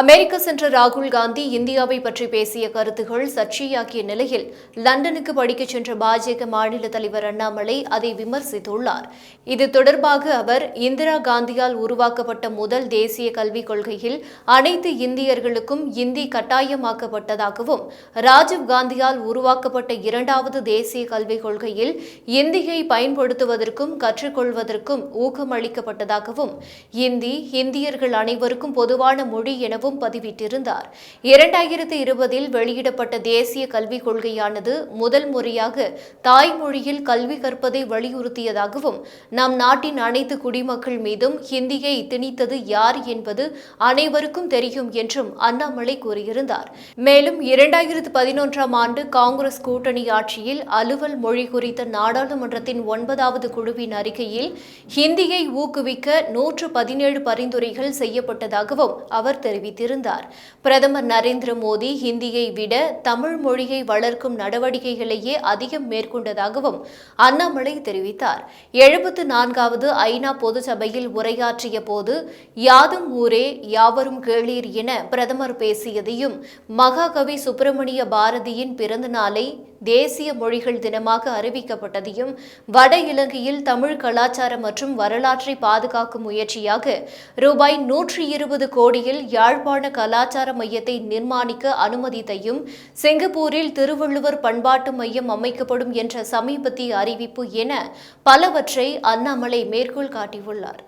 அமெரிக்க சென்ற ராகுல் காந்தி இந்தியாவை பற்றி பேசிய கருத்துகள் சர்ச்சையாக்கிய நிலையில் லண்டனுக்கு படிக்கச் சென்ற பாஜக மாநில தலைவர் அண்ணாமலை அதை விமர்சித்துள்ளார். இது தொடர்பாக அவர் இந்திரா காந்தியால் உருவாக்கப்பட்ட முதல் தேசிய கல்விக் கொள்கையில் அனைத்து இந்தியர்களுக்கும் இந்தி கட்டாயமாக்கப்பட்டதாகவும் ராஜீவ் காந்தியால் உருவாக்கப்பட்ட இரண்டாவது தேசிய கல்விக் கொள்கையில் இந்தியை பயன்படுத்துவதற்கும் கற்றுக்கொள்வதற்கும் ஊக்கமளிக்கப்பட்டதாகவும் இந்தி இந்தியர்கள் அனைவருக்கும் பொதுவான மொழி எனவும் பதிவிட்டிருந்தார். இரண்டாயிரத்து இருபதில் வெளியிடப்பட்ட தேசிய கல்விக் கொள்கையானது முதல் முறையாக தாய்மொழியில் கல்வி கற்பதை வலியுறுத்தியதாகவும் நம் நாட்டின் அனைத்து குடிமக்கள் மீதும் ஹிந்தியை திணித்தது யார் என்பது அனைவருக்கும் தெரியும் என்றும் அண்ணாமலை கூறியிருந்தார். மேலும் இரண்டாயிரத்து பதினொன்றாம் ஆண்டு காங்கிரஸ் கூட்டணி ஆட்சியில் அலுவல் மொழி குறித்த நாடாளுமன்றத்தின் ஒன்பதாவது குழுவின் அறிக்கையில் ஹிந்தியை ஊக்குவிக்க நூற்று பதினேழு பரிந்துரைகள் செய்யப்பட்டதாகவும் அவர் தெரிவித்தார். தெரிவித்திருந்தார் பிரதமர் நரேந்திர மோடி ஹிந்தியை விட தமிழ் மொழியை வளர்க்கும் நடவடிக்கைகளையே அதிகம் மேற்கொண்டதாகவும் அண்ணாமலை தெரிவித்தார். எழுபத்து நான்காவது ஐநா பொதுச்சபையில் உரையாற்றிய போது யாதும் ஊரே யாவரும் கேளீர் என பிரதமர் பேசியதையும் மகாகவி சுப்பிரமணிய பாரதியின் பிறந்த நாளை தேசிய மொழிகள் தினமாக அறிவிக்கப்பட்டதையும் வட இலங்கையில் தமிழ் கலாச்சாரம் மற்றும் வரலாற்றை பாதுகாக்கும் முயற்சியாக ரூபாய் நூற்றி இருபது கோடியில் யாழ்ப்பாணம் யாழ்ப்பாண கலாச்சார மையத்தை நிர்மாணிக்க அனுமதித்தையும் சிங்கப்பூரில் திருவள்ளுவர் பண்பாட்டு மையம் அமைக்கப்படும் என்ற சமீபத்திய அறிவிப்பு என பலவற்றை அண்ணாமலை மேற்கோள் காட்டியுள்ளார்.